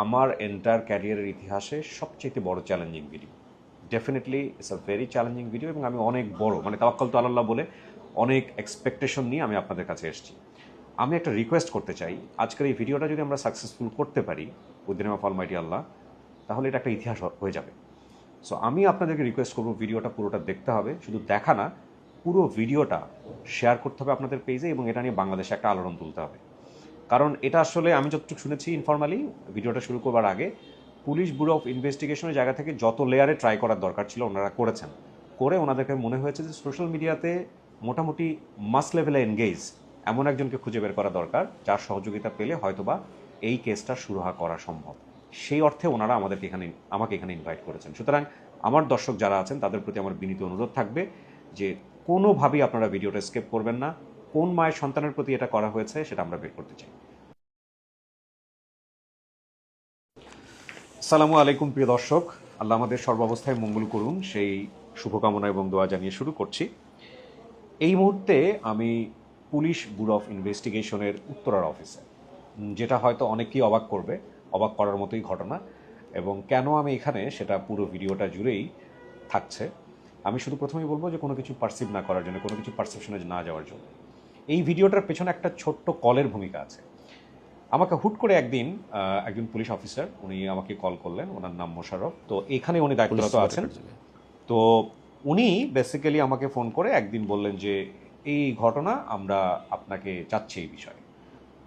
আমার এন্টার ক্যারিয়ারের ইতিহাসে সবচেয়ে বড় challenging video definitely it's a very challenging video এবং আমি অনেক বড় মানে তাওয়াক্কাল তো আল্লাহ বলে, অনেক এক্সপেকটেশন নিয়ে আমি আপনাদের কাছে এসেছি। আমি একটা রিকোয়েস্ট করতে চাই, আজকের এই ভিডিওটা যদি আমরা সাকসেসফুল করতে পারি, উদ্দিন অফ অলমাইটি আল্লাহ, তাহলে এটা একটা ইতিহাস হয়ে যাবে। সো আমি আপনাদেরকে রিকোয়েস্ট করব ভিডিওটা পুরোটা দেখতে হবে, শুধু দেখা না, পুরো ভিডিওটা শেয়ার করতে হবে আপনাদের পেজে এবং এটা নিয়ে বাংলাদেশে একটা আলোড়ন তুলতে হবে। কারণ এটা আসলে আমি যতটুকু শুনেছি ইনফরমালি ভিডিওটা শুরু করবার আগে, পুলিশ ব্যুরো অফ ইনভেস্টিগেশনের জায়গা থেকে যত লেয়ারে ট্রাই করার দরকার ছিল ওনারা করেছেন। করে ওনাদেরকে মনে হয়েছে যে সোশ্যাল মিডিয়াতে মোটামুটি মাস লেভেলে এনগেজ এমন একজনকে খুঁজে বের করা দরকার, যার সহযোগিতা পেলে হয়তোবা এই কেসটা সুরাহা করা সম্ভব। সেই অর্থে ওনারা আমাদেরকে এখানে, আমাকে এখানে ইনভাইট করেছেন। সুতরাং আমার দর্শক যারা আছেন, তাদের প্রতি আমার বিনীত অনুরোধ থাকবে যে কোনোভাবেই আপনারা ভিডিওটা স্কেপ করবেন না। কোন মায়ের সন্তানের প্রতি এটা করা হয়েছে সেটা আমরা বের করতে চাই। সালামু আলাইকুম, প্রিয় দর্শক। আল্লাহ আমাদের সর্বাবস্থায় মঙ্গল করুন। সেই শুভকামনা এবং দোয়া জানিয়ে শুরু করছি। এই মুহূর্তে আমি পুলিশ ব্যুরো অফ ইনভেস্টিগেশনের উত্তরার অফিসে। যেটা হয়তো অনেকেই অবাক করবে, অবাক করার মতোই ঘটনা। এবং কেন আমি এখানে সেটা পুরো ভিডিওটা জুড়েই থাকছে। আমি শুধু প্রথমেই বলব যে কোনো কিছু পারসিভ না করার জন্য, কোনো কিছু পারসেপশনে না যাওয়ার জন্য। এই ভিডিওটার পেছনে একটা ছোট্ট কলের ভূমিকা আছে। আমাকে হুট করে একদিন একজন পুলিশ অফিসার উনি আমাকে কল করলেন ওনার নাম মোশাররফ। তো এখানে উনি দায়িত্বরত আছেন। তো উনি বেসিক্যালি আমাকে ফোন করে একদিন বললেন যে এই ঘটনা আমরা আপনাকে চাচ্ছি এই বিষয়ে।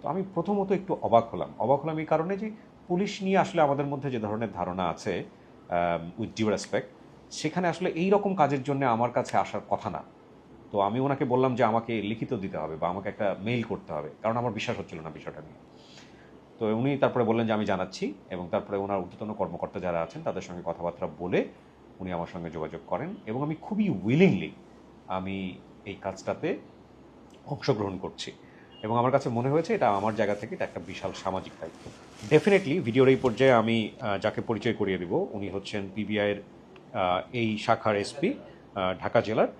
তো আমি প্রথমত একটু অবাক হলাম। অবাক হলাম এই কারণে যে পুলিশ নিয়ে আসলে আমাদের মধ্যে যে ধরনের ধারণা আছে উইথ ডিউ রেসপেক্ট সেখানে আসলে এই রকম কাজের জন্য আমার কাছে আসার কথা না। তো আমি ওনাকে বললাম যে আমাকে লিখিত দিতে হবে বা আমাকে একটা মেইল করতে হবে, কারণ আমার বিশ্বাস হচ্ছিল না বিষয়টা নিয়ে। তো উনি তারপরে বললেন যে আমি জানাচ্ছি এবং তারপরে ওনার ঊর্ধ্বতন কর্মকর্তা যারা আছেন তাদের সঙ্গে কথাবার্তা বলে উনি আমার সঙ্গে যোগাযোগ করেন এবং আমি খুবই উইলিংলি আমি এই কাজটাতে অংশগ্রহণ করছি। এবং আমার কাছে মনে হয়েছে এটা আমার জায়গা থেকে এটা একটা বিশাল সামাজিক দায়িত্ব। ডেফিনেটলি ভিডিওর এই পর্যায়ে আমি যাকে পরিচয় করিয়ে দিব, উনি হচ্ছেন পিবিআইয়ের এই শাখার এসপি ঢাকা জেলার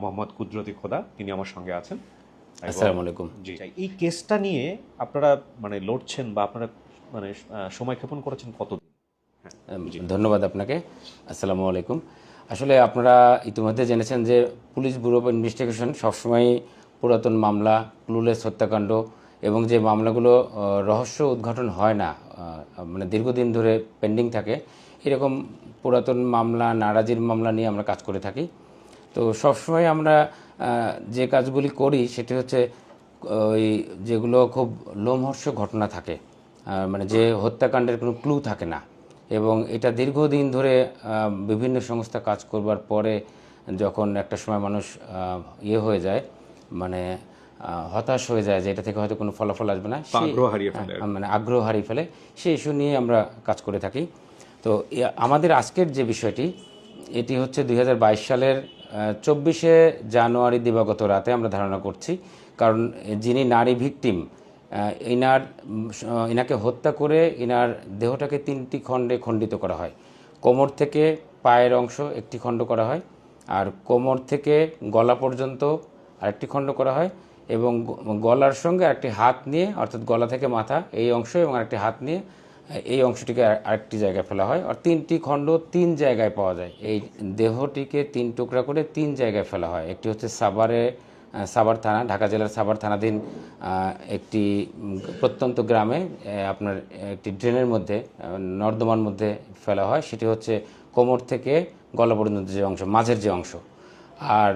মোহাম্মদ কুদরতি খোদা তিনি আমার সঙ্গে আছেন। আসসালামু আলাইকুম। জি। এই কেসটা নিয়ে আপনারা মানে লড়ছেন বা আপনারা মানে সময় ক্ষেপণ করেছেন কতদিন ধন্যবাদ আপনাকে। আসসালামু আলাইকুম। আসলে আপনারা ইতিমধ্যে জেনেছেন যে পুলিশ ব্যুরো অফ ইনভেস্টিগেশন সবসময় পুরাতন মামলা ক্লুলেস হত্যাকাণ্ড এবং যে মামলাগুলো রহস্য উদ্ঘাটন হয় না মানে দীর্ঘদিন ধরে পেন্ডিং থাকে এরকম পুরাতন মামলা নারাজির মামলা নিয়ে আমরা কাজ করে থাকি। তো সবসময় আমরা যে কাজগুলি করি সেটি হচ্ছে ওই যেগুলো খুব লোমহর্ষ ঘটনা থাকে মানে যে হত্যাকাণ্ডের কোনো ক্লু থাকে না। এবং এটা দীর্ঘদিন ধরে বিভিন্ন সংস্থা কাজ করবার পরে যখন একটা সময় মানুষ ইয়ে হয়ে যায় মানে হতাশ হয়ে যায় যে এটা থেকে হয়তো কোনো ফলাফল আসবে না হ্যাঁ, মানে আগ্রহ হারিয়ে ফেলে সেই ইস্যু নিয়ে আমরা কাজ করে থাকি। তো আমাদের আজকের যে বিষয়টি এটি হচ্ছে দু হাজার বাইশ সালের চব্বিশে জানুয়ারি দিবাগত রাতে আমরা ধারণা করছি, কারণ যিনি নারী ভিকটিম ইনার ইনাকে হত্যা করে ইনার দেহটাকে তিনটি খণ্ডে খণ্ডিত করা হয়। কোমর থেকে পায়ের অংশ একটি খণ্ড করা হয়, আর কোমর থেকে গলা পর্যন্ত আরেকটি খণ্ড করা হয়, এবং গলার সঙ্গে আরেকটি হাত নিয়ে, অর্থাৎ গলা থেকে মাথা, এই অংশ এবং আরেকটি হাত নিয়ে এই অংশটিকে আর- আরেকটি জায়গায় ফেলা হয়। আর তিনটি খণ্ড তিন জায়গায় পাওয়া যায়। এই দেহটিকে তিন টুকরা করে তিন জায়গায় ফেলা হয়। একটি হচ্ছে সাভারে সাভার থানা, ঢাকা জেলার সাভার থানাধীন একটি প্রত্যন্ত গ্রামে আপনার একটি ড্রেনের মধ্যে নর্দমার মধ্যে ফেলা হয়। সেটি হচ্ছে কোমর থেকে গলা পর্যন্ত যে অংশ, মাঝের যে অংশ। আর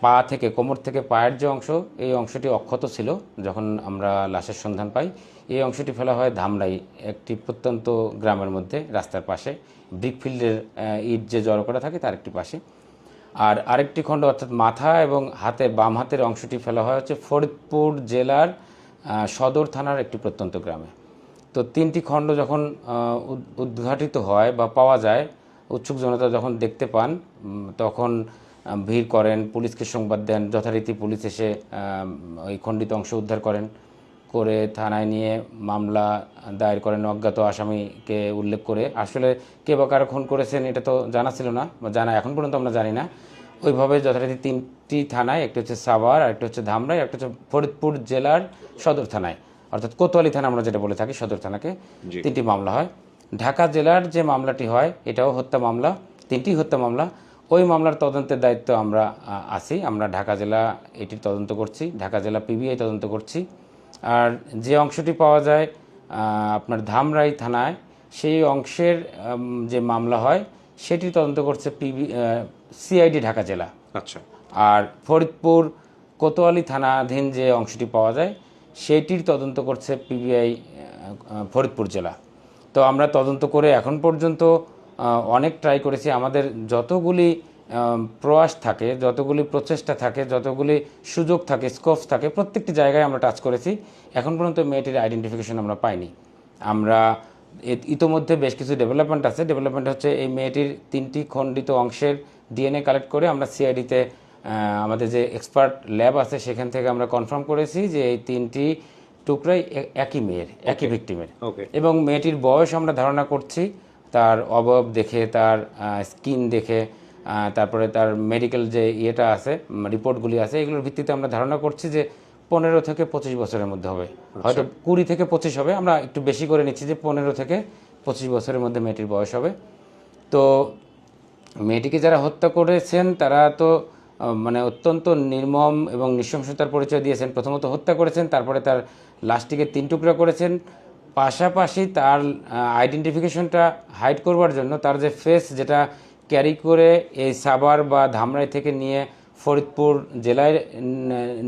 পা থেকে কোমর থেকে পায়ের যে অংশ, এই অংশটি অক্ষত ছিল যখন আমরা লাশের সন্ধান পাই। এই অংশটি ফেলা হয় ধামরাই, একটি প্রত্যন্ত গ্রামের মধ্যে, রাস্তার পাশে। ব্রিকফিল্ডের ইট যে জড়ো করা থাকে তার একটি পাশে। আর আরেকটি খণ্ড, অর্থাৎ মাথা এবং হাতের বাম হাতের অংশটি ফেলা হয় হচ্ছে ফরিদপুর জেলার সদর থানার একটি প্রত্যন্ত গ্রামে। তো তিনটি খণ্ড যখন উদ- উদ্ঘাটিত হয় বা পাওয়া যায়, উৎসুক জনতা যখন দেখতে পান তখন ভিড় করেন পুলিশকে সংবাদ দেন যথারীতি পুলিশ এসে ওই খণ্ডিত অংশ উদ্ধার করেন করে থানায় নিয়ে মামলা দায়ের করেন অজ্ঞাত আসামিকে উল্লেখ করে। আসলে কে বা কারা খুন করেছেন এটা তো জানা ছিল না বা জানা এখন পর্যন্ত আমরা জানি না। ওইভাবে যথারীতি তিনটি থানায় একটি হচ্ছে সাভার আরেকটি হচ্ছে ধামরাই একটা হচ্ছে ফরিদপুর জেলার সদর থানায়। অর্থাৎ কোতোয়ালি থানা আমরা যেটা বলে থাকি সদর থানাকে তিনটি মামলা হয়। ঢাকা জেলার যে মামলাটি হয় এটাও হত্যা মামলা তিনটি হত্যা মামলা। ওই মামলার তদন্তের দায়িত্ব আমরা আছি। আমরা ঢাকা জেলা এটির তদন্ত করছি ঢাকা জেলা পিবিআই তদন্ত করছি। আর যে অংশটি পাওয়া যায় আপনার ধামরাই থানায় সেই অংশের যে মামলা হয় সেটি তদন্ত করছে পিবি সিআইডি ঢাকা জেলা। আচ্ছা। আর ফরিদপুর কোতোয়ালি থানাধীন যে অংশটি পাওয়া যায় সেটির তদন্ত করছে পিবিআই ফরিদপুর জেলা। তো আমরা তদন্ত করে এখন পর্যন্ত অনেক ট্রাই করেছি। আমাদের যতগুলি প্রয়াস থাকে যতগুলি প্রচেষ্টা থাকে যতগুলি সুযোগ থাকে স্কোপ থাকে প্রত্যেকটি জায়গায় আমরা টাচ করেছি। এখন পর্যন্ত মেয়েটির আইডেন্টিফিকেশন আমরা পাইনি। আমরা ইতোমধ্যে বেশ কিছু ডেভেলপমেন্ট আছে। ডেভেলপমেন্ট হচ্ছে এই মেয়েটির তিনটি খণ্ডিত অংশের ডিএনএ কালেক্ট করে আমরা সিআইডিতে আমাদের যে এক্সপার্ট ল্যাব আছে সেখান থেকে আমরা কনফার্ম করেছি যে এই তিনটি টুকরাই একই মেয়ের একই ভিক্টিমের ওকে এবং মেয়েটির বয়স আমরা ধারণা করছি তার অবয়ব দেখে তার স্কিন দেখে তারপরে তার মেডিকেল যে ইয়েটা আছে রিপোর্টগুলি আছে এগুলোর ভিত্তিতে আমরা ধারণা করছি যে পনেরো থেকে পঁচিশ বছরের মধ্যে হবে। হয়তো কুড়ি থেকে পঁচিশ হবে আমরা একটু বেশি করে নিচ্ছি যে পনেরো থেকে পঁচিশ বছরের মধ্যে মেয়েটির বয়স হবে। তো মেয়েটিকে যারা হত্যা করেছেন তারা তো মানে অত্যন্ত নির্মম এবং নৃশংসতার পরিচয় দিয়েছেন। প্রথমত হত্যা করেছেন তারপরে তার লাশটিকে তিন টুকরা করেছেন। পাশাপাশি তার আইডেন্টিফিকেশনটা হাইড করবার জন্য তার যে ফেস যেটা ক্যারি করে এই সাভার বা ধামরাই থেকে নিয়ে ফরিদপুর জেলায়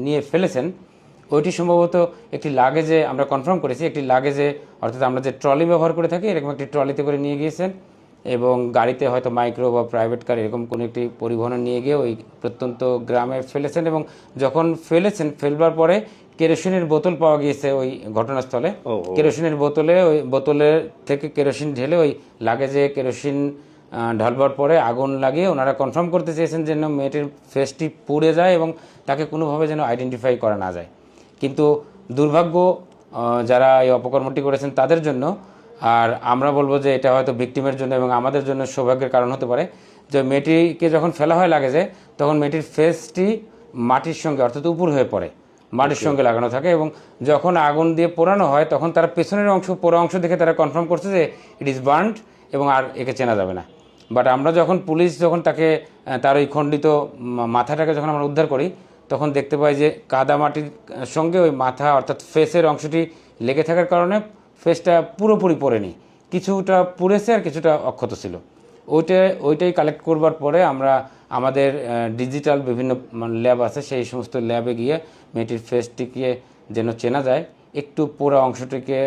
নিয়ে ফেলেছেন, ওইটি সম্ভবত একটি লাগেজে আমরা কনফার্ম করেছি, একটি লাগেজে অর্থাৎ আমরা যে ট্রলি ব্যবহার করে থাকি, এরকম একটি ট্রলিতে করে নিয়ে গিয়েছেন এবং গাড়িতে হয়তো মাইক্রো বা প্রাইভেট কার এরকম কোনো একটি পরিবহনে নিয়ে গিয়ে ওই প্রত্যন্ত গ্রামে ফেলেছেন এবং যখন ফেলেছেন, ফেলবার পরে কেরোসিনের বোতল পাওয়া গিয়েছে ওই ঘটনাস্থলে। কেরোসিনের বোতলে ওই বোতলের থেকে কেরোসিন ঢেলে ওই লাগেজে কেরোসিন ঢালবার পরে আগুন লাগিয়ে ওনারা কনফার্ম করতে চেয়েছেন যেন মেয়েটির ফেসটি পুড়ে যায় এবং তাকে কোনোভাবে যেন আইডেন্টিফাই করা না যায়। কিন্তু দুর্ভাগ্য যারা এই অপকর্মটি করেছেন তাদের জন্য আর আমরা বলব যে এটা হয়তো ভিকটিমের জন্য এবং আমাদের জন্য সৌভাগ্যের কারণ হতে পারে যে মেয়েটিকে যখন ফেলা হয় লাগেজে তখন মেয়েটির ফেসটি মাটির সঙ্গে অর্থাৎ উপর হয়ে পড়ে। মাটির সঙ্গে লাগানো থাকে এবং যখন আগুন দিয়ে পোড়ানো হয় তখন তারা পেছনের অংশ পোড়া অংশ দেখে তারা কনফার্ম করছে যে ইট ইজ বার্নড এবং আর একে চেনা যাবে না। বাট আমরা যখন পুলিশ যখন তাকে তার ওই খণ্ডিত মাথাটাকে যখন আমরা উদ্ধার করি তখন দেখতে পাই যে কাদা মাটির সঙ্গে ওই মাথা অর্থাৎ ফেসের অংশটি লেগে থাকার কারণে ফেসটা পুরোপুরি পড়েনি। কিছুটা পুড়েছে আর কিছুটা অক্ষত ছিল। ওইটা, ওইটাই কালেক্ট করবার পরে আমরা আমাদের ডিজিটাল বিভিন্ন ল্যাব আছে, সেই সমস্ত ল্যাবে গিয়ে মেয়েটির ফেসটিকে যেন চেনা যায়, একটু পুরো অংশটিকে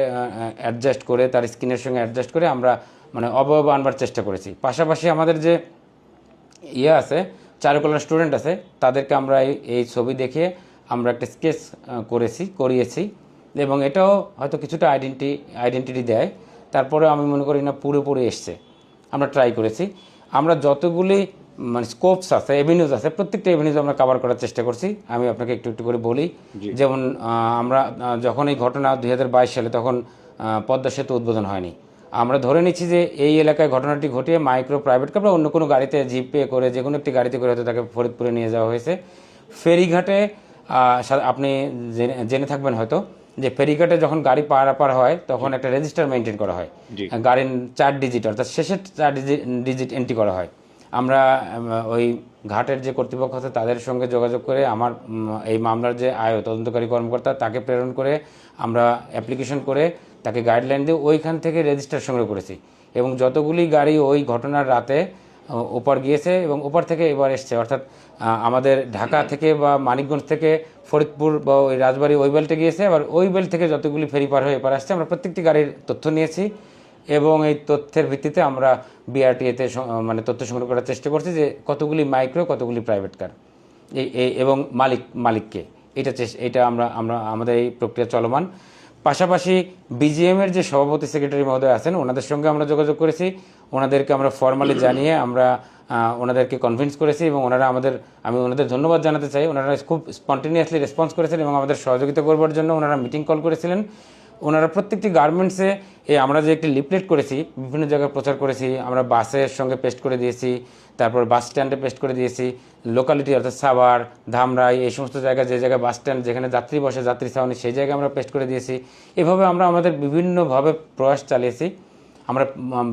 অ্যাডজাস্ট করে, তার স্কিনের সঙ্গে অ্যাডজাস্ট করে আমরা মানে অবয়ব আনবার চেষ্টা করেছি। পাশাপাশি আমাদের যে ইয়ে আছে চারুকলার স্টুডেন্ট আছে, তাদেরকে আমরা এই এই ছবি দেখে আমরা একটা স্কেচ করেছি, করিয়েছি এবং এটাও হয়তো কিছুটা আইডেন্টি আইডেন্টিটি দেয়। তারপরে আমি মনে করি না পুরোপুরি এসছে। আমরা ট্রাই করেছি। আমরা যতগুলি মানে স্কোপস আছে এভিনিউজ আছে প্রত্যেকটা এভিনিউজ আমরা কভার করার চেষ্টা করছি। আমি আপনাকে একটু একটু করে বলি যেমন আমরা যখন এই ঘটনা দুই হাজার বাইশ সালে তখন পদ্মা সেতু উদ্বোধন হয়নি। আমরা ধরে নিচ্ছি যে এই এলাকায় ঘটনাটি ঘটিয়ে মাইক্রো প্রাইভেট কার বা অন্য কোনো গাড়িতে জিপে করে যে কোনো একটি গাড়িতে করে হয়তো তাকে ফরিদপুরে নিয়ে যাওয়া হয়েছে। ফেরিঘাটে আপনি জেনে- জেনে থাকবেন হয়তো যে ফেরিঘাটে যখন গাড়ি পারাপার হয় তখন একটা রেজিস্টার মেনটেন করা হয়। গাড়ির চার ডিজিট অর্থাৎ শেষের চার ডিজিট এন্ট্রি করা হয়। আমরা ওই ঘাটের যে কর্তৃপক্ষ আছে তাদের সঙ্গে যোগাযোগ করে আমার এই মামলার যে আয় তদন্তকারী কর্মকর্তা তাকে প্রেরণ করে আমরা অ্যাপ্লিকেশন করে তাকে গাইডলাইন দিয়ে ওইখান থেকে রেজিস্টার সংগ্রহ করেছি। এবং যতগুলি গাড়ি ওই ঘটনার রাতে ওপার গিয়েছে এবং ওপার থেকে এবার এসছে। অর্থাৎ আমাদের ঢাকা থেকে বা মানিকগঞ্জ থেকে ফরিদপুর বা ওই রাজবাড়ি ওই বেল্টে গিয়েছে। আবার ওই বেল্ট থেকে যতগুলি ফেরি পার হয়ে এপার আসছে, আমরা প্রত্যেকটি গাড়ির তথ্য নিয়েছি এবং এই তথ্যের ভিত্তিতে আমরা বিআরটিএতে মানে তথ্য সংগ্রহ করার চেষ্টা করছি যে কতগুলি মাইক্রো কতগুলি প্রাইভেট কার এই এবং মালিক, মালিককে। এটা এটা আমরা আমরা, আমাদের এই প্রক্রিয়া চলমান। পাশাপাশি বিজিএম এর যে সভাপতি সেক্রেটারি মহোদয় আছেন ওনাদের সঙ্গে আমরা যোগাযোগ করেছি। ওনাদেরকে আমরা ফর্মালি জানিয়ে আমরা ওনাদেরকে কনভিন্স করেছি এবং ওনারা আমাদের আমি ওনাদের ধন্যবাদ জানাতে চাই। ওনারা খুব স্পন্টেনিয়াসলি রেসপন্স করেছেন এবং আমাদের সহযোগিতা করবার জন্য ওনারা মিটিং কল করেছিলেন। ওনারা প্রত্যেকটি গার্মেন্টসে এই আমরা যে একটি লিফলেট করেছি বিভিন্ন জায়গায় প্রচার করেছি আমরা বাসের সঙ্গে পেস্ট করে দিয়েছি তারপর বাস স্ট্যান্ডে পেস্ট করে দিয়েছি। লোকালিটি অর্থাৎ সাভার, ধামরাই, এই সমস্ত জায়গায় যে জায়গায় বাস স্ট্যান্ড যেখানে যাত্রী বসে, যাত্রী ছাউনি, সেই জায়গায় আমরা পেস্ট করে দিয়েছি। এভাবে আমরা আমাদের বিভিন্নভাবে প্রয়াস চালিয়েছি। আমরা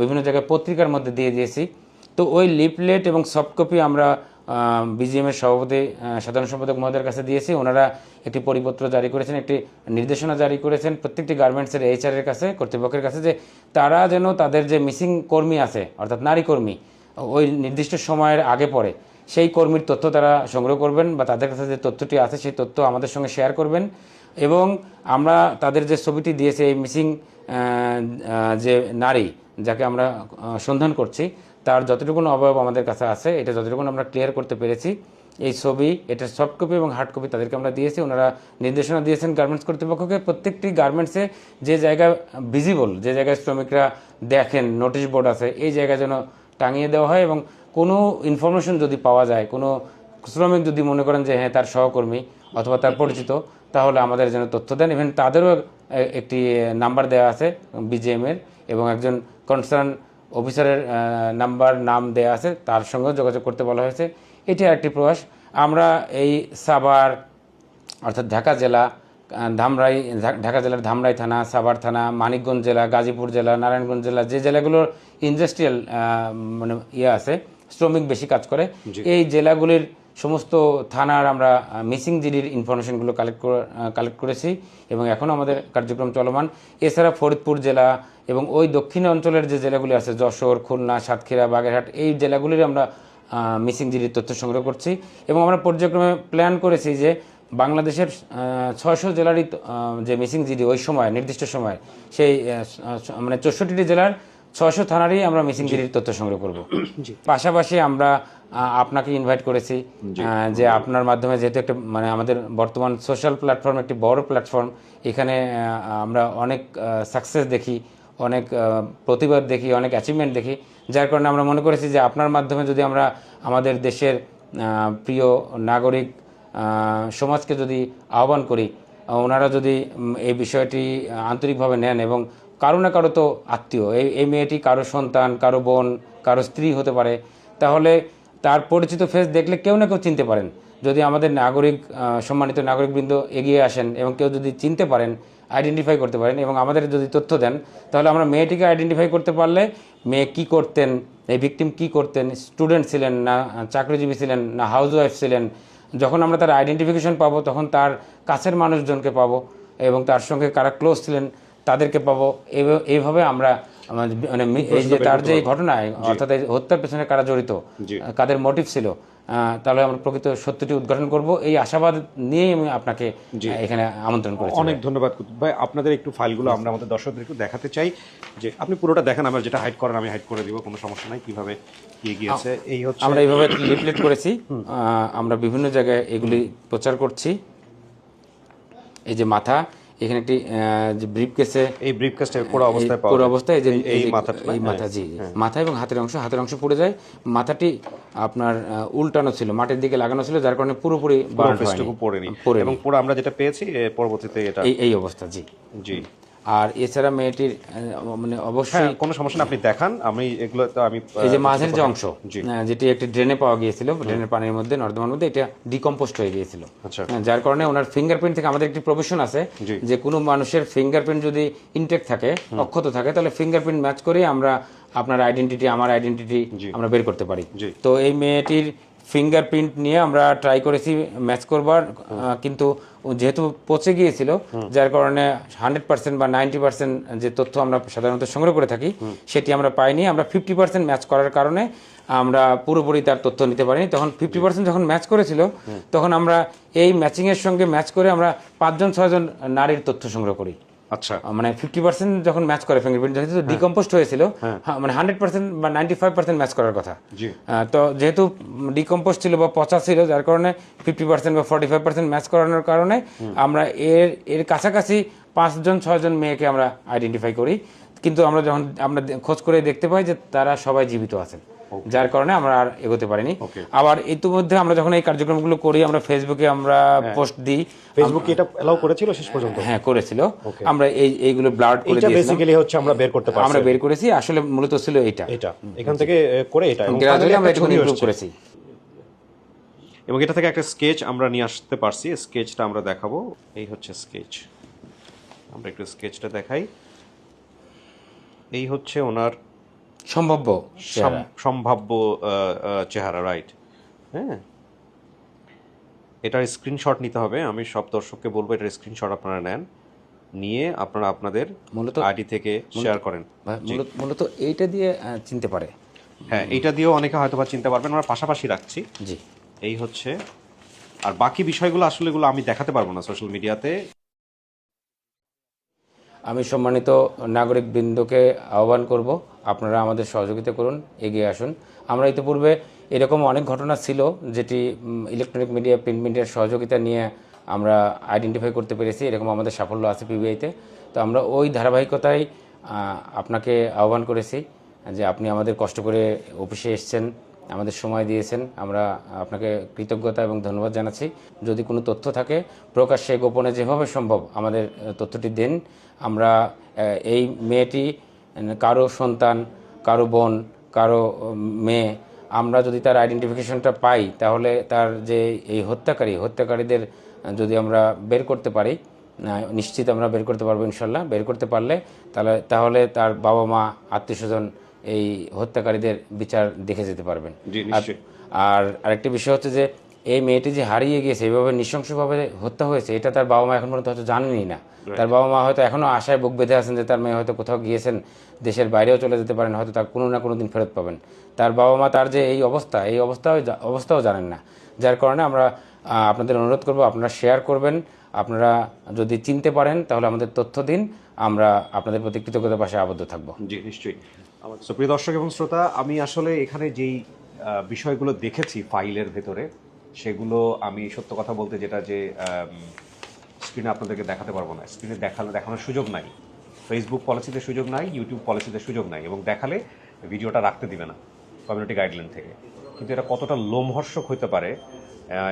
বিভিন্ন জায়গায় পত্রিকার মধ্যে দিয়ে দিয়েছি। তো ওই লিফলেট এবং সফট কপি আমরা বিজিএমের সভাপতি সাধারণ সম্পাদক মহোদয়ের কাছে দিয়েছি। ওনারা একটি পরিপত্র জারি করেছেন, একটি নির্দেশনা জারি করেছেন প্রত্যেকটি গার্মেন্টসের এইচআর এর কাছে, কর্তৃপক্ষের কাছে যে তারা যেন তাদের যে মিসিং কর্মী আছে, অর্থাৎ নারী কর্মী ওই নির্দিষ্ট সময়ের আগে পরে সেই কর্মীর তথ্য তারা সংগ্রহ করবেন বা তাদের কাছে যে তথ্যটি আছে সেই তথ্য আমাদের সঙ্গে শেয়ার করবেন এবং আমরা তাদের যে ছবিটি দিয়েছে এই মিসিং যে নারী যাকে আমরা সন্ধান করছি, তার যতটুকু অবয়ব আমাদের কাছে আছে, এটা যতটুকু আমরা ক্লিয়ার করতে পেরেছি, এই ছবি, এটা সফট কপি এবং হার্ড কপি তাদেরকে আমরা দিয়েছি। ওনারা নির্দেশনা দিয়েছেন গার্মেন্টস কর্তৃপক্ষকে। প্রত্যেকটি গার্মেন্টসে যে জায়গায় ভিজিবল যে জায়গায় শ্রমিকরা দেখেন নোটিশ বোর্ড আছে, এই জায়গায় যেন টাঙিয়ে দেওয়া হয় এবং কোনো ইনফরমেশন যদি পাওয়া যায়, কোনো শ্রমিক যদি মনে করেন যে হ্যাঁ তার সহকর্মী অথবা তার পরিচিত তাহলে আমাদের যেন তথ্য দেন। ইভেন তাদেরও একটি নাম্বার দেওয়া আছে বিজিএম এর, এবং একজন কনসার্ন অফিসারের নাম্বার নাম দেওয়া আছে, তার সঙ্গেও যোগাযোগ করতে বলা হয়েছে। এটি একটি প্রয়াস। আমরা এই সাবার অর্থাৎ ঢাকা জেলা ধামরাই ঢাকা জেলার ধামরাই থানা সাভার থানা মানিকগঞ্জ জেলা গাজীপুর জেলা নারায়ণগঞ্জ জেলা যে জেলাগুলোর ইন্ডাস্ট্রিয়াল মানে ইয়ে আছে শ্রমিক বেশি কাজ করে এই জেলাগুলির সমস্ত থানার আমরা মিসিং জিডির ইনফরমেশনগুলো কালেক্ট কালেক্ট করেছি এবং এখনও আমাদের কার্যক্রম চলমান। এছাড়া ফরিদপুর জেলা এবং ওই দক্ষিণ অঞ্চলের যে জেলাগুলি আছে যশোর খুলনা সাতক্ষীরা বাগেরহাট এই জেলাগুলির আমরা মিসিং জিডির তথ্য সংগ্রহ করছি এবং আমরা পর্যায়ক্রমে প্ল্যান করেছি যে বাংলাদেশের ছয়শো জেলারই যে মিসিং জিডি ওই সময় নির্দিষ্ট সময় সেই মানে চৌষট্টিটি জেলার ছয়শো থানারই আমরা মিসিং জিডির তথ্য সংগ্রহ করব। পাশাপাশি আমরা আপনাকে ইনভাইট করেছি যে আপনার মাধ্যমে যেহেতু একটা মানে আমাদের বর্তমান সোশ্যাল প্ল্যাটফর্ম একটি বড় প্ল্যাটফর্ম এখানে আমরা অনেক সাকসেস দেখি অনেক প্রতিবাদ দেখি অনেক অ্যাচিভমেন্ট দেখি যার কারণে আমরা মনে করেছি যে আপনার মাধ্যমে যদি আমরা আমাদের দেশের প্রিয় নাগরিক সমাজকে যদি আহ্বান করি ওনারা যদি এই বিষয়টি আন্তরিকভাবে নেন এবং কারও না কারও তো আত্মীয়, এই এই মেয়েটি কারও সন্তান, কারও বোন, কারও স্ত্রী হতে পারে, তাহলে তার পরিচিত ফেস দেখলে কেউ না কেউ চিনতে পারেন। যদি আমাদের নাগরিক সম্মানিত নাগরিকবৃন্দ এগিয়ে আসেন এবং কেউ যদি চিনতে পারেন আইডেন্টিফাই করতে পারেন এবং আমাদের যদি তথ্য দেন, তাহলে আমরা মেয়েটিকে আইডেন্টিফাই করতে পারলে মেয়ে কি করতেন, এই ভিকটিম কি করতেন স্টুডেন্ট ছিলেন না চাকরিজীবী ছিলেন না হাউস ওয়াইফ ছিলেন যখন আমরা তার আইডেন্টিফিকেশন পাবো তখন তার কাছের মানুষজনকে পাবো এবং তার সঙ্গে কারা ক্লোজ ছিলেন তাদেরকে পাবো। এইভাবে আমরা মানে এই যে তার যে ঘটনায় অর্থাৎ হত্যার পেছনে কারা জড়িত কাদের মোটিভ ছিল তাহলে আমরা প্রকৃত সত্যটি উদ্ঘাটন করব। এই আশাবাদ নিয়েই আমি আপনাকে এখানে আমন্ত্রণ করেছি। অনেক ধন্যবাদ ভাই। আপনাদের একটু ফাইলগুলো আমরা আমাদের দর্শকদের একটু দেখাতে চাই যে আপনি পুরোটা দেখেন আমার যেটা হাইড করেন আমি হাইড করে দিব কোনো সমস্যা নাই কীভাবে কি গিয়েছে। এই হচ্ছে আমরা এইভাবে লিফলেট করেছি। আমরা বিভিন্ন জায়গায় এগুলি প্রচার করছি। এই যে মাথা এখানে একটি যে ব্রিফ কেসে এই ব্রিফ কেসটা পুরো অবস্থায় পাওয়া পুরো অবস্থায় এই যে এই- মাথা এই এই মাথা জি জি। মাথা এবং হাতের অংশ হাতের অংশ পড়ে যায়। মাথাটি আপনার উল্টানো ছিল মাটির দিকে লাগানো ছিল যার কারণে পুরোপুরি বার্ন হয়নি। এবং পুরো আমরা যেটা পেয়েছি পরবর্তীতে এটা এই এই অবস্থা জি। জি। আর এছাড়া মেয়েটির মানে অবশ্যই হ্যাঁ কোনো সমস্যা না আপনি দেখান আমি এগুলো তো আমি এই যে মাঝের যে অংশ যেটি একটি ড্রেনে পাওয়া গিয়েছিল ড্রেনের পানির মধ্যে নর্দমার মধ্যে এটা ডিকম্পোস্ট হয়ে গিয়েছিল। আচ্ছা। হ্যাঁ, যার কারণে ওনার ফিঙ্গারপ্রিন্ট থেকে আমাদের একটি প্রভিশন আছে। যে কোনো মানুষের ফিঙ্গারপ্রিন্ট যদি ইনটেক থাকে অক্ষত থাকে তাহলে ফিঙ্গারপ্রিন্ট ম্যাচ করে আমরা আপনার আইডেন্টিটি আমার আইডেন্টিটি আমরা বের করতে পারি। তো এই মেয়েটির ফিঙ্গারপ্রিন্ট নিয়ে আমরা ট্রাই করেছি ম্যাচ করবার কিন্তু যেহেতু পচে গিয়েছিল যার কারণে হান্ড্রেড পার্সেন্ট বা নাইনটি পার্সেন্ট যে তথ্য আমরা সাধারণত সংগ্রহ করে থাকি সেটি আমরা পাইনি। আমরা ফিফটি পার্সেন্ট ম্যাচ করার কারণে আমরা পুরোপুরি তার তথ্য নিতে পারিনি। তখন ফিফটি পার্সেন্ট যখন ম্যাচ করেছিল তখন আমরা এই ম্যাচিংয়ের সঙ্গে ম্যাচ করে আমরা পাঁচজন ছয়জন নারীর তথ্য সংগ্রহ করি। আচ্ছা। মানে ফিফটি পার্সেন্ট যখন ম্যাচ করে ফিঙ্গারপ্রিন্ট যেহেতু ডিকম্পোস্ট হয়েছিল হ্যাঁ, মানে হান্ড্রেড পার্সেন্ট বা নাইনটি ফাইভ পার্সেন্ট ম্যাচ করার কথা। তো যেহেতু ডিকম্পোস্ট ছিল বা পচা ছিল যার কারণে ফিফটি পার্সেন্ট বা ফর্টি ফাইভ পার্সেন্ট ম্যাচ করানোর কারণে আমরা এর এর কাছাকাছি পাঁচজন ছয়জন মেয়েকে আমরা আইডেন্টিফাই করি। কিন্তু আমরা যখন আমরা খোঁজ করে দেখতে পাই যে তারা সবাই জীবিত আছেন। যার কারণে আমরা আর এগোতে পারিনি. আবার ইতিমধ্যে আমরা যখন এই কার্যক্রমগুলো করি আমরা ফেসবুকে আমরা পোস্ট দিই। ফেসবুক এটা এলাও করেছিল শেষ পর্যন্ত? হ্যাঁ করেছিল। আমরা এই এইগুলো ব্লাড করে এটা বেসিক্যালি হচ্ছে আমরা বের করতে পারছি। আমরা বের করেছি। আসলে মূলত ছিল এটা এটা এখান থেকে করে এটা। গ্রাজুয়ালি আমরা এটা ইমপ্রুভ করেছি। এবং এটা থেকে একটা স্কেচ আমরা নিয়ে আসতে পারছি। স্কেচটা আমরা দেখাবো। এই হচ্ছে স্কেচ আমরা একটু স্কেচটা দেখাই। এই হচ্ছে ওনার সম্ভাব্য সম্ভাব্য চেহারা রাইট হ্যাঁ। এটার স্ক্রিনশট নিতে হবে। আমি সব দর্শককে বলব এটার স্ক্রিনশট আপনারা নেন। নিয়ে আপনারা আপনাদের মূলত- আইডি থেকে শেয়ার করেন। মূলত- মূলত এইটা দিয়ে চিনতে পারে। হ্যাঁ এইটা দিয়েও অনেকে হয়তো বা চিনতে পারবেন। আমরা পাশাপাশি রাখছি। জি। এই হচ্ছে আর বাকি বিষয়গুলো আসলে এগুলো আমি দেখাতে পারব না সোশ্যাল মিডিয়াতে আমি সম্মানিত নাগরিক বৃন্দকে আহ্বান করব আপনারা আমাদের সহযোগিতা করুন, এগিয়ে আসুন। আমরা ইতিপূর্বে এরকম অনেক ঘটনা ছিল যেটি ইলেকট্রনিক মিডিয়া প্রিন্ট মিডিয়ার সহযোগিতা নিয়ে আমরা আইডেন্টিফাই করতে পেরেছি। এরকম আমাদের সাফল্য আছে পিবিআইতে তো। আমরা ওই ধারাবাহিকতায় আপনাকে আহ্বান করেছি যে আপনি আমাদের কষ্ট করে অফিসে এসেছেন, আমাদের সময় দিয়েছেন। আমরা আপনাকে কৃতজ্ঞতা এবং ধন্যবাদ জানাচ্ছি। যদি কোনো তথ্য থাকে, প্রকাশ্যে, গোপনে যেভাবে সম্ভব আমাদের তথ্যটি দিন। আমরা এই মেয়েটি কারও সন্তান কারও বোন কারও মেয়ে আমরা যদি তার আইডেন্টিফিকেশনটা পাই তাহলে তার যে এই হত্যাকারী হত্যাকারীদের যদি আমরা বের করতে পারি নিশ্চিত আমরা বের করতে পারব ইনশাল্লাহ। বের করতে পারলে তাহলে তাহলে তার বাবা মা আত্মীয় স্বজন এই হত্যাকারীদের বিচার দেখে যেতে পারবেন। আর আরেকটি বিষয় হচ্ছে যে এই মেয়েটি যে হারিয়ে গিয়েছে এইভাবে নৃশংসভাবে হত্যা হয়েছে এটা তার বাবা মা এখন পর্যন্ত হয়তো জানেনই না। তার বাবা মা হয়তো এখনও আশায় বুক বেঁধে আছেন যে তার মেয়ে হয়তো কোথাও গিয়েছেন দেশের বাইরেও চলে যেতে পারেন হয়তো তার কোনো না কোনো দিন ফেরত পাবেন। তার বাবা মা তার যে এই অবস্থা এই অবস্থাও অবস্থাও জানেন না। যার কারণে আমরা আপনাদের অনুরোধ করব আপনারা শেয়ার করবেন আপনারা যদি চিনতে পারেন তাহলে আমাদের তথ্য দিন আমরা আপনাদের প্রতি কৃতজ্ঞতার পাশে আবদ্ধ থাকব। জি নিশ্চয়ই। আমার তো প্রিয় দর্শক এবং শ্রোতা আমি আসলে এখানে যেই বিষয়গুলো দেখেছি ফাইলের ভেতরে সেগুলো আমি সত্য কথা বলতে যেটা যে স্ক্রিনে আপনাদেরকে দেখাতে পারব না। স্ক্রিনে দেখালে দেখানোর সুযোগ নাই। ফেসবুক পলিসিতে সুযোগ নাই ইউটিউব পলিসিতে সুযোগ নাই এবং দেখালে ভিডিওটা রাখতে দিবে না কমিউনিটি গাইডলাইন থেকে। কিন্তু এটা কতটা লোমহর্ষক হতে পারে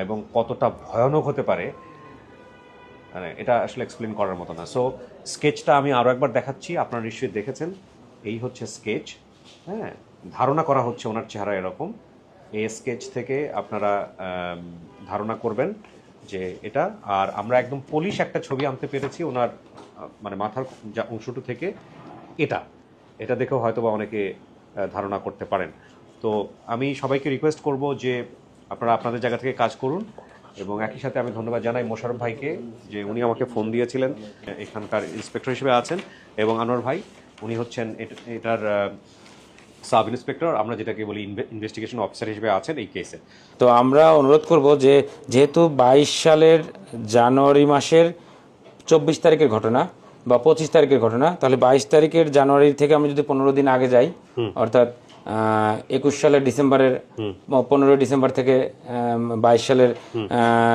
এবং কতটা ভয়ানক হতে পারে মানে এটা আসলে এক্সপ্লেন করার মতো না। সো স্কেচটা আমি আরও একবার দেখাচ্ছি, আপনারা নিশ্চয়ই দেখেছেন। এই হচ্ছে স্কেচ হ্যাঁ? ধারণা করা হচ্ছে ওনার চেহারা এরকম। এই স্কেচ থেকে আপনারা ধারণা করবেন যে এটা। আর আমরা একদম পলিশ একটা ছবি আনতে পেরেছি ওনার মানে মাথার যা অংশটু থেকে এটা। এটা দেখেও হয়তো বা অনেকে ধারণা করতে পারেন। তো আমি সবাইকে রিকোয়েস্ট করব যে আপনারা আপনাদের জায়গা থেকে কাজ করুন এবং একই সাথে আমি ধন্যবাদ জানাই মোশারফ ভাইকে যে উনি আমাকে ফোন দিয়েছিলেন, এখানকার ইন্সপেক্টর হিসেবে আছেন এবং আনোয়ার ভাই। উনি হচ্ছেন এট- এটার সাব ইন্সপেক্টর আমরা যেটাকে বলি ইনভেস্টিগেশন অফিসার হিসেবে আছেন এই কেসে তো আমরা অনুরোধ করব যে যেহেতু বাইশ সালের জানুয়ারি মাসের চব্বিশ তারিখের ঘটনা বা পঁচিশ তারিখের ঘটনা তাহলে বাইশ তারিখের জানুয়ারি থেকে আমি যদি পনেরো দিন আগে যাই অর্থাৎ একুশ সালের ডিসেম্বরের পনেরোই ডিসেম্বর থেকে বাইশ সালের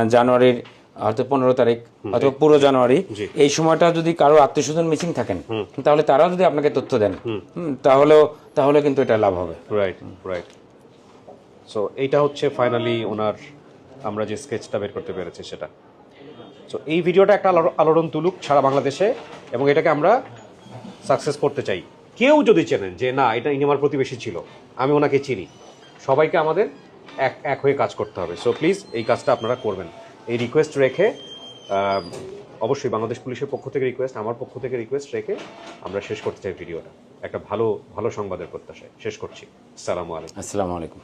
জানুয়ারির হয়তো পনেরো তারিখ অথবা পুরো জানুয়ারি এই সময়টা যদি কারও আত্মীয় স্বজন মিসিং থাকেন তাহলে তারাও যদি আপনাকে তথ্য দেন তাহলেও তাহলে কিন্তু এটা লাভ হবে। রাইট রাইট সো এইটা হচ্ছে ফাইনালি ওনার আমরা যে স্কেচটা বের করতে পেরেছি সেটা। সো এই ভিডিওটা একটা আলো- আলোড়ন তুলুক সারা বাংলাদেশে এবং এটাকে আমরা সাকসেস করতে চাই। কেউ যদি চেনেন যে না এটা ইনি আমার প্রতিবেশী ছিল আমি ওনাকে চিনি। সবাইকে আমাদের এক এক হয়ে কাজ করতে হবে। সো প্লিজ এই কাজটা আপনারা করবেন। এই রিকোয়েস্ট রেখে অবশ্যই বাংলাদেশ পুলিশের পক্ষ থেকে রিকোয়েস্ট আমার পক্ষ থেকে রিকোয়েস্ট রেখে আমরা শেষ করতে চাই ভিডিওটা একটা ভালো ভালো সংবাদের প্রত্যাশায়। শেষ করছি। আসসালামু আলাইকুম। আসসালামু আলাইকুম।